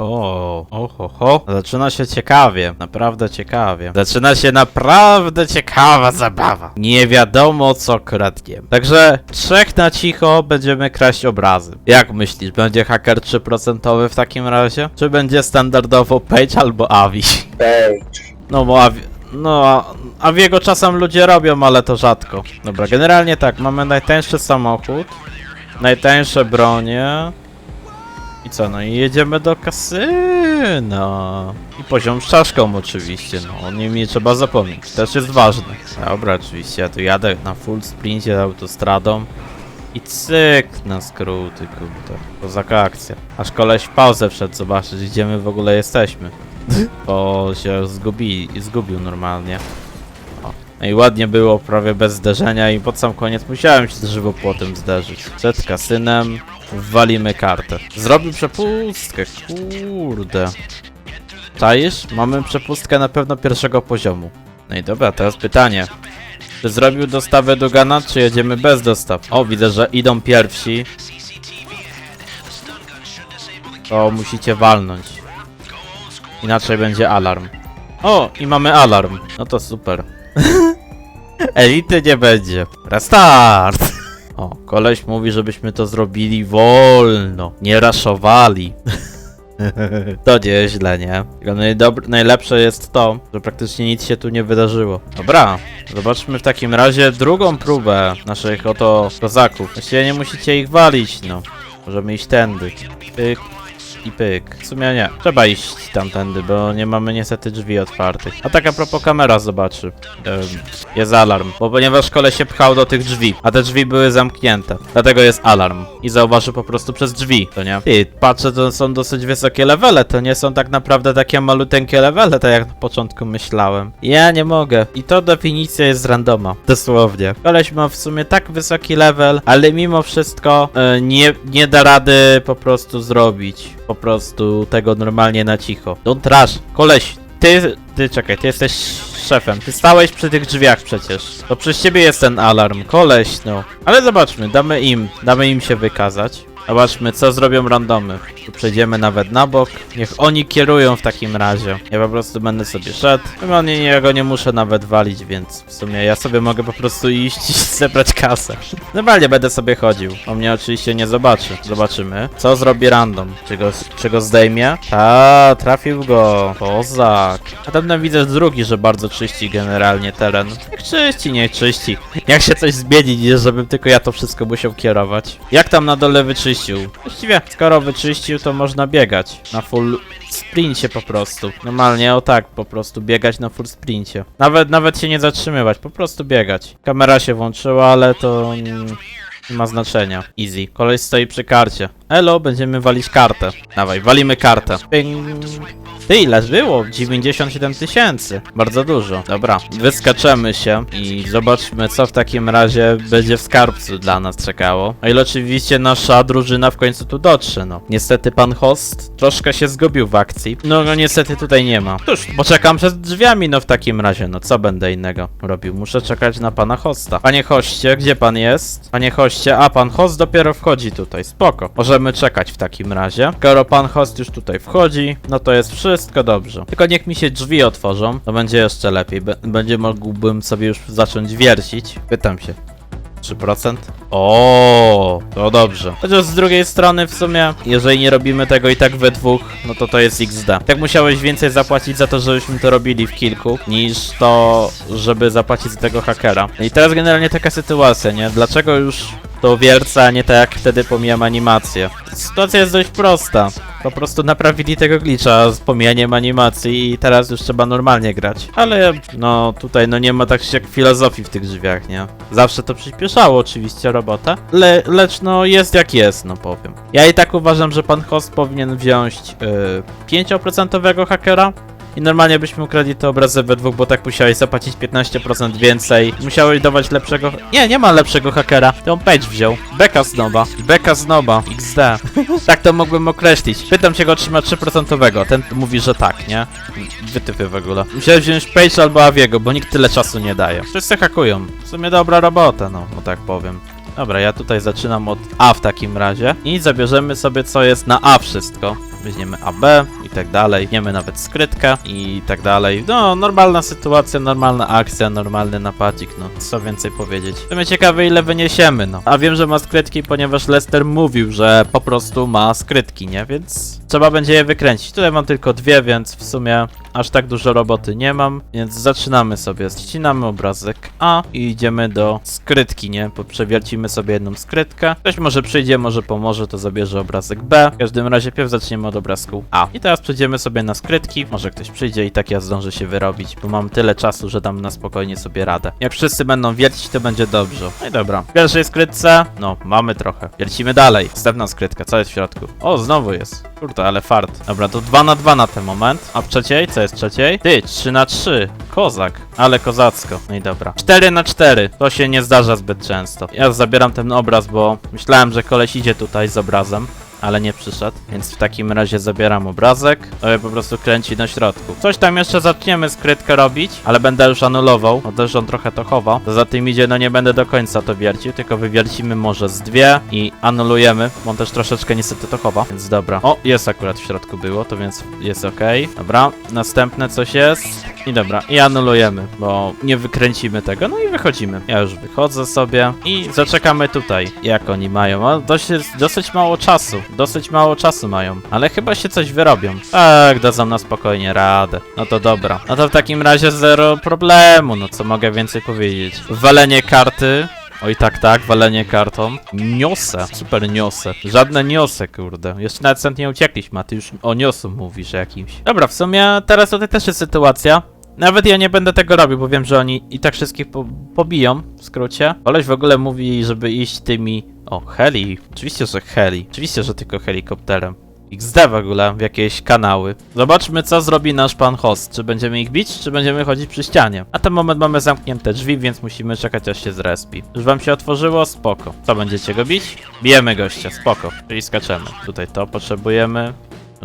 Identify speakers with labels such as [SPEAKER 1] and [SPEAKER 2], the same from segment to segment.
[SPEAKER 1] O, oho, ho. Zaczyna się ciekawie, naprawdę ciekawie. Zaczyna się naprawdę ciekawa zabawa. Nie wiadomo co kradniemy. Także trzech na cicho będziemy kraść obrazy. Jak myślisz, będzie haker 3% w takim razie? Czy będzie standardowo Page albo Avi?
[SPEAKER 2] Page.
[SPEAKER 1] No bo Avi... No, a- Aviego czasem ludzie robią, ale to rzadko. Dobra, generalnie tak, mamy najtańszy samochód, najtańsze bronie. I co, no i jedziemy do kasyna. I poziom z czaszką oczywiście, no o nim nie trzeba zapomnieć, też jest ważny. Dobra, oczywiście, ja tu jadę na full sprincie autostradą. I cyk na skróty, kurde. Kozaka akcja. Aż koleś pauzę wszedł zobaczyć, gdzie my w ogóle jesteśmy. Bo się zgubi, zgubił normalnie. O. No i ładnie było, prawie bez zderzenia i pod sam koniec musiałem się z żywopłotem zderzyć. Przed kasynem walimy kartę. Zrobił przepustkę, kurde. Czaisz? Mamy przepustkę na pewno pierwszego poziomu. No i dobra, teraz pytanie. Czy zrobił dostawę do Gana, czy jedziemy bez dostaw? O, widzę, że idą pierwsi. To musicie walnąć. Inaczej będzie alarm. O, i mamy alarm. No to super. Elity nie będzie. Restart! O, koleś mówi, żebyśmy to zrobili wolno. Nie raszowali. to nieźle, nie? Tylko najdobr- najlepsze jest to, że praktycznie nic się tu nie wydarzyło. Dobra, zobaczmy w takim razie drugą próbę naszych oto kozaków. Właściwie nie musicie ich walić, no. Możemy iść tędy. Pyk i pyk. W sumie nie. Trzeba iść tamtędy, bo nie mamy niestety drzwi otwartych. A tak a propos kamera zobaczy. Em, jest alarm, bo ponieważ koleś się pchał do tych drzwi, a te drzwi były zamknięte. Dlatego jest alarm. I zauważył po prostu przez drzwi, to nie? Ty, patrzę, to są dosyć wysokie levele, to nie są tak naprawdę takie maluteńkie levele, tak jak na początku myślałem. Ja nie mogę. I to definicja jest randoma. Dosłownie. Koleś ma w sumie tak wysoki level, ale mimo wszystko e, nie, nie da rady po prostu zrobić. Po prostu tego normalnie na cicho. Don't trash. Koleś, ty, ty czekaj, ty jesteś szefem. Ty stałeś przy tych drzwiach przecież. To przez ciebie jest ten alarm. Koleś, no. Ale zobaczmy, damy im, damy im się wykazać. Zobaczmy, co zrobią randomy. Tu przejdziemy nawet na bok. Niech oni kierują w takim razie. Ja po prostu będę sobie szedł. Chyba nie, ja go nie muszę nawet walić, więc w sumie ja sobie mogę po prostu iść i zebrać kasę. Normalnie będę sobie chodził. On mnie oczywiście nie zobaczy. Zobaczymy. Co zrobi random? Czy go, czy go zdejmie? A, trafił go. Kozak. A tam widzę drugi, że bardzo czyści generalnie teren. Jak czyści, nie czyści. Jak się coś zmieni, żebym tylko ja to wszystko musiał kierować. Jak tam na dole wyczyścił? Właściwie, skoro wyczyścił, to można biegać. Na full sprincie po prostu. Normalnie, o tak, po prostu biegać na full sprincie. Nawet, nawet się nie zatrzymywać, po prostu biegać. Kamera się włączyła, ale to... mm, Nie ma znaczenia. Easy. Koleś stoi przy karcie. Elo, będziemy walić kartę. Dawaj, walimy kartę. Ping. Ty, ile było? 97 tysięcy. Bardzo dużo. Dobra, wyskaczemy się i zobaczmy, co w takim razie będzie w skarbcu dla nas czekało. O ile oczywiście nasza drużyna w końcu tu dotrze, no. Niestety pan host troszkę się zgubił w akcji. No, no niestety tutaj nie ma. Cóż, poczekam przed drzwiami, no w takim razie, no co będę innego robił? Muszę czekać na pana hosta. Panie hoście, gdzie pan jest? Panie hoście, a pan host dopiero wchodzi tutaj, spoko. Możemy czekać w takim razie. Skoro pan host już tutaj wchodzi, no to jest wszystko dobrze. Tylko niech mi się drzwi otworzą, to będzie jeszcze lepiej. Be- będzie mógłbym sobie już zacząć wiercić. Pytam się. 3%? O, to dobrze. Chociaż z drugiej strony w sumie, jeżeli nie robimy tego i tak we dwóch, no to to jest XD. Tak musiałeś więcej zapłacić za to, żebyśmy to robili w kilku, niż to, żeby zapłacić za tego hakera. I teraz generalnie taka sytuacja, nie? Dlaczego już to wierca, nie tak jak wtedy pomijam animację? Sytuacja jest dość prosta. Po prostu naprawili tego glitcha z pomijaniem animacji i teraz już trzeba normalnie grać. Ale no tutaj no nie ma tak jak filozofii w tych drzwiach, nie? Zawsze to przyspieszało oczywiście robotę, le lecz no jest jak jest, no powiem. Ja i tak uważam, że pan host powinien wziąć yy, 5% hakera, i normalnie byśmy ukradli te obrazy we dwóch, bo tak musiałeś zapłacić 15% więcej. Musiałeś dawać lepszego... Nie, nie ma lepszego hakera. To on Page wziął. Beka z noba. Beka z noba. XD. tak to mógłbym określić. Pytam się go, czy ma 3%. Ten mówi, że tak, nie? Wytypy w ogóle. Musiałeś wziąć Page albo Aviego, bo nikt tyle czasu nie daje. Wszyscy hakują. W sumie dobra robota, no, no tak powiem. Dobra, ja tutaj zaczynam od A w takim razie i zabierzemy sobie co jest na A wszystko. Weźmiemy AB i tak dalej. Weźmiemy nawet skrytkę i tak dalej. No, normalna sytuacja, normalna akcja, normalny napadzik, no. Co więcej powiedzieć. Mnie ciekawe ile wyniesiemy, no. A wiem, że ma skrytki, ponieważ Lester mówił, że po prostu ma skrytki, nie? Więc trzeba będzie je wykręcić. Tutaj mam tylko dwie, więc w sumie aż tak dużo roboty nie mam, więc zaczynamy sobie. Ścinamy obrazek A i idziemy do skrytki, nie? Przewiercimy sobie jedną skrytkę. Ktoś może przyjdzie, może pomoże, to zabierze obrazek B. W każdym razie pierw zaczniemy od obrazku A. I teraz przejdziemy sobie na skrytki. Może ktoś przyjdzie i tak ja zdążę się wyrobić, bo mam tyle czasu, że dam na spokojnie sobie radę. Jak wszyscy będą wiercić, to będzie dobrze. No i dobra. W pierwszej skrytce, no, mamy trochę. Wiercimy dalej. Następna skrytka, co jest w środku? O, znowu jest. Kurde, ale fart. Dobra, to 2 na 2 na ten moment. A w trzeciej? Co jest w trzeciej? Ty, 3 na 3. Kozak. Ale kozacko. No i dobra. 4 na 4. To się nie zdarza zbyt często. Ja zabieram ten obraz, bo myślałem, że koleś idzie tutaj z obrazem. Ale nie przyszedł, więc w takim razie zabieram obrazek. Je po prostu kręci na środku. Coś tam jeszcze zaczniemy skrytkę robić, ale będę już anulował, bo też on trochę to chowa. Za tym idzie, no nie będę do końca to wiercił, tylko wywiercimy może z dwie i anulujemy, bo on też troszeczkę niestety to chowa, więc dobra. O, jest akurat w środku było, to więc jest ok. Dobra, następne coś jest. I dobra, i anulujemy, bo nie wykręcimy tego, no i wychodzimy. Ja już wychodzę sobie i zaczekamy tutaj, jak oni mają. A dosyć, dosyć mało czasu, dosyć mało czasu mają, ale chyba się coś wyrobią. Tak, dadzą na spokojnie radę. No to dobra. No to w takim razie zero problemu, no co mogę więcej powiedzieć. Walenie karty, Oj tak, tak, walenie kartą. Niosę, super niosę. Żadne niosę, kurde. Jeszcze nawet stąd nie uciekliśmy, a ty już o niosu mówisz jakimś. Dobra, w sumie teraz tutaj też jest sytuacja. Nawet ja nie będę tego robił, bo wiem, że oni i tak wszystkich po pobiją, w skrócie. Koleś w ogóle mówi, żeby iść tymi... O, heli. Oczywiście, że heli. Oczywiście, że tylko helikopterem. XD w ogóle w jakieś kanały. Zobaczmy, co zrobi nasz pan host. Czy będziemy ich bić, czy będziemy chodzić przy ścianie. Na ten moment mamy zamknięte drzwi, więc musimy czekać, aż się zrespi. Już wam się otworzyło? Spoko. Co, będziecie go bić? Bijemy gościa, spoko. Czyli skaczemy. Tutaj to potrzebujemy.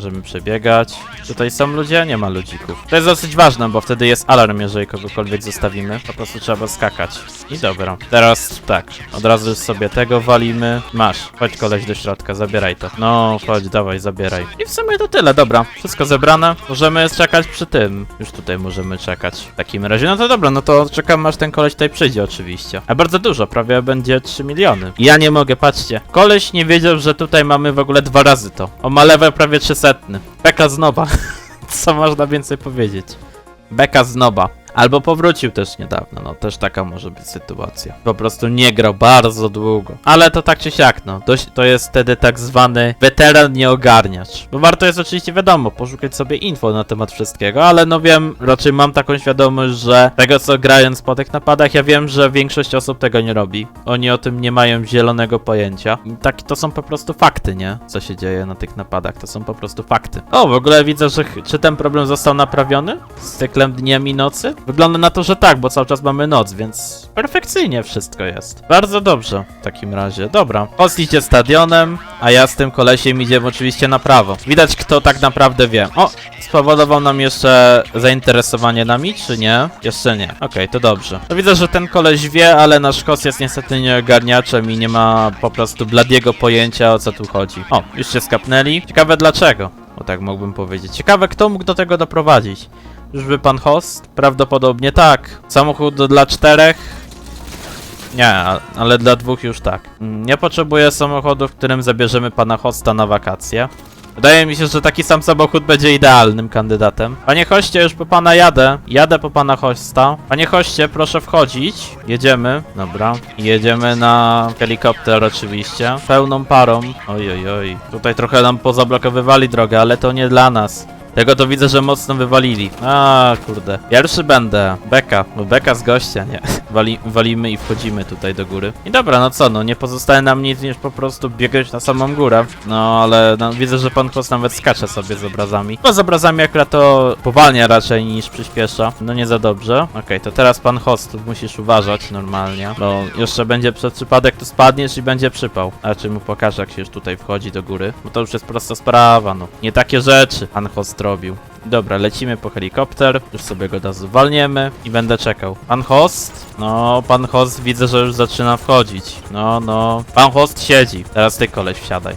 [SPEAKER 1] Możemy przebiegać. Tutaj są ludzie? Nie ma ludzików. To jest dosyć ważne, bo wtedy jest alarm, jeżeli kogokolwiek zostawimy. Po prostu trzeba skakać. I dobra. Teraz tak. Od razu sobie tego walimy. Masz. Chodź koleś do środka, zabieraj to. No, chodź, dawaj, zabieraj. I w sumie to tyle, dobra. Wszystko zebrane. Możemy czekać przy tym. Już tutaj możemy czekać. W takim razie, no to dobra, no to czekam aż ten koleś tutaj przyjdzie oczywiście. A bardzo dużo, prawie będzie 3 miliony. Ja nie mogę, patrzcie. Koleś nie wiedział, że tutaj mamy w ogóle dwa razy to. O ma level prawie 300. Beka z noba. Co można więcej powiedzieć? Beka z noba. Albo powrócił też niedawno, no też taka może być sytuacja. Po prostu nie grał bardzo długo. Ale to tak czy siak, no. Dość, to jest wtedy tak zwany weteran nieogarniacz. Bo warto jest oczywiście wiadomo, poszukać sobie info na temat wszystkiego, ale no wiem, raczej mam taką świadomość, że tego co grając po tych napadach, ja wiem, że większość osób tego nie robi. Oni o tym nie mają zielonego pojęcia. I tak, to są po prostu fakty, nie? Co się dzieje na tych napadach, to są po prostu fakty. O, w ogóle widzę, że czy ten problem został naprawiony? Z cyklem dniem i nocy? Wygląda na to, że tak, bo cały czas mamy noc, więc perfekcyjnie wszystko jest. Bardzo dobrze w takim razie. Dobra. Host idzie stadionem, a ja z tym kolesiem idziemy oczywiście na prawo. Widać, kto tak naprawdę wie. O, spowodował nam jeszcze zainteresowanie nami, czy nie? Jeszcze nie. Okej, to dobrze. To widzę, że ten koleś wie, ale nasz host jest niestety nieogarniaczem i nie ma po prostu bladiego pojęcia, o co tu chodzi. O, już się skapnęli. Ciekawe dlaczego. O tak mógłbym powiedzieć. Ciekawe, kto mógł do tego doprowadzić. Czyżby pan host? Prawdopodobnie tak. Samochód dla czterech? Nie, ale dla dwóch już tak. Nie potrzebuję samochodu, w którym zabierzemy pana hosta na wakacje. Wydaje mi się, że taki sam samochód będzie idealnym kandydatem. Panie hoście, już po pana jadę. Jadę po pana hosta. Panie hoście, proszę wchodzić. Jedziemy. Dobra. Jedziemy na helikopter oczywiście. Pełną parą. Oj, oj, oj. Tutaj trochę nam pozablokowywali drogę, ale to nie dla nas. Tego to widzę, że mocno wywalili. A, kurde. Pierwszy będę. Beka. No beka z gościa, nie. Wali, walimy i wchodzimy tutaj do góry. I dobra, no co, no nie pozostaje nam nic niż po prostu biegać na samą górę. No, ale no, widzę, że pan host nawet skacze sobie z obrazami. No z obrazami akurat to powalnia raczej niż przyspiesza. No nie za dobrze. Okej, to teraz pan host, musisz uważać normalnie. Bo jeszcze będzie przez przypadek tu spadniesz i będzie przypał. A czy mu pokażę, jak się już tutaj wchodzi do góry. Bo to już jest prosta sprawa, no. Nie takie rzeczy pan host robił. Dobra, lecimy po helikopter, już sobie go od razu walniemy i będę czekał. Pan host? No, pan host widzę, że już zaczyna wchodzić. No, no. Pan host siedzi. Teraz ty koleś wsiadaj.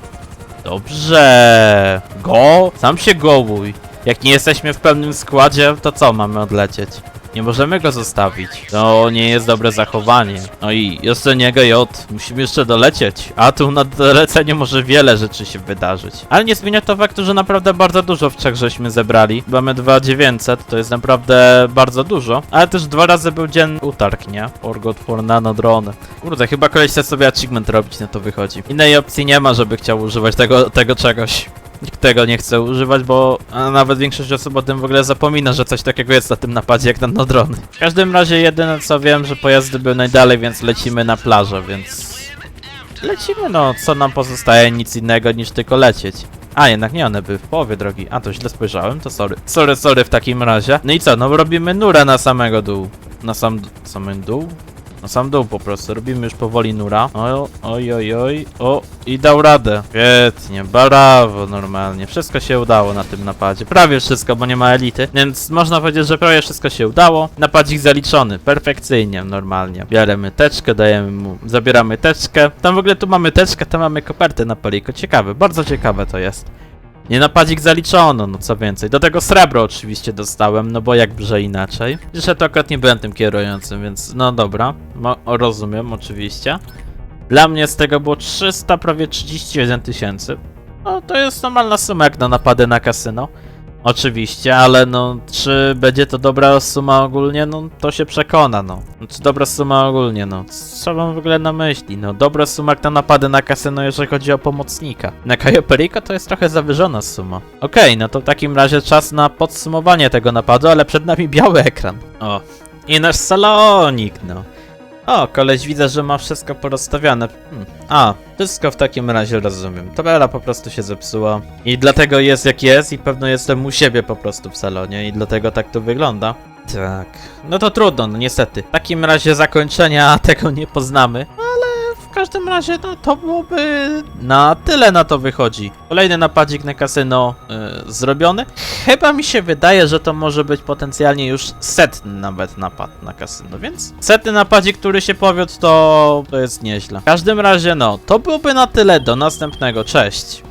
[SPEAKER 1] Dobrze. Go? Sam się gołuj. Jak nie jesteśmy w pełnym składzie, to co mamy odlecieć? Nie możemy go zostawić. To nie jest dobre zachowanie. No i jeszcze niego J. Musimy jeszcze dolecieć. A tu na doleceniu może wiele rzeczy się wydarzyć. Ale nie zmienia to faktu, że naprawdę bardzo dużo w trzech żeśmy zebrali. Mamy 2900, to jest naprawdę bardzo dużo. Ale też dwa razy był dzień utarg, nie? Orgot for nanodrony. Kurde, chyba koleś chce sobie achievement robić, na to wychodzi. Innej opcji nie ma, żeby chciał używać tego, tego czegoś. Nikt tego nie chce używać, bo nawet większość osób o tym w ogóle zapomina, że coś takiego jest na tym napadzie jak na drony. W każdym razie jedyne co wiem, że pojazdy były najdalej, więc lecimy na plażę, więc... Lecimy no, co nam pozostaje, nic innego niż tylko lecieć. A, jednak nie, one były w połowie drogi. A, to źle spojrzałem, to sorry. Sorry, sorry w takim razie. No i co, no robimy nurę na samego dół. Na sam... samym dół? Na sam dół po prostu, robimy już powoli nura. O, oj, oj, oj, o, i dał radę. Świetnie, brawo, normalnie. Wszystko się udało na tym napadzie. Prawie wszystko, bo nie ma elity, więc można powiedzieć, że prawie wszystko się udało. Napadzik zaliczony, perfekcyjnie, normalnie. Bieremy teczkę, dajemy mu, zabieramy teczkę. Tam w ogóle tu mamy teczkę, tam mamy kopertę na paliko. Ciekawe, bardzo ciekawe to jest. Nie napadzik zaliczono, no co więcej. Do tego srebro oczywiście dostałem, no bo jakże inaczej. Jeszcze to akurat nie byłem tym kierującym, więc no dobra. Mo rozumiem, oczywiście. Dla mnie z tego było 300, prawie 31 tysięcy. No to jest normalna suma jak na napady na kasyno. Oczywiście, ale no, czy będzie to dobra suma ogólnie, no to się przekona, no. Czy dobra suma ogólnie, no. Co mam w ogóle na myśli? No, dobra suma jak na napady na kasyno, jeżeli chodzi o pomocnika. Na Kajo Perico to jest trochę zawyżona suma. Okej, no to w takim razie czas na podsumowanie tego napadu, ale przed nami biały ekran. O, i nasz salonik, no. O, koleś widzę, że ma wszystko porozstawiane. Hmm. A, wszystko w takim razie rozumiem. Tabela po prostu się zepsuła. I dlatego jest jak jest i pewno jestem u siebie po prostu w salonie i dlatego tak to wygląda. Tak. No to trudno, no niestety. W takim razie zakończenia tego nie poznamy, każdym razie no to byłoby na tyle na to wychodzi. Kolejny napadzik na kasyno y, zrobiony. Chyba mi się wydaje, że to może być potencjalnie już setny nawet napad na kasyno, więc setny napadzik, który się powiódł, to, to jest nieźle. W każdym razie no, to byłoby na tyle. Do następnego, cześć.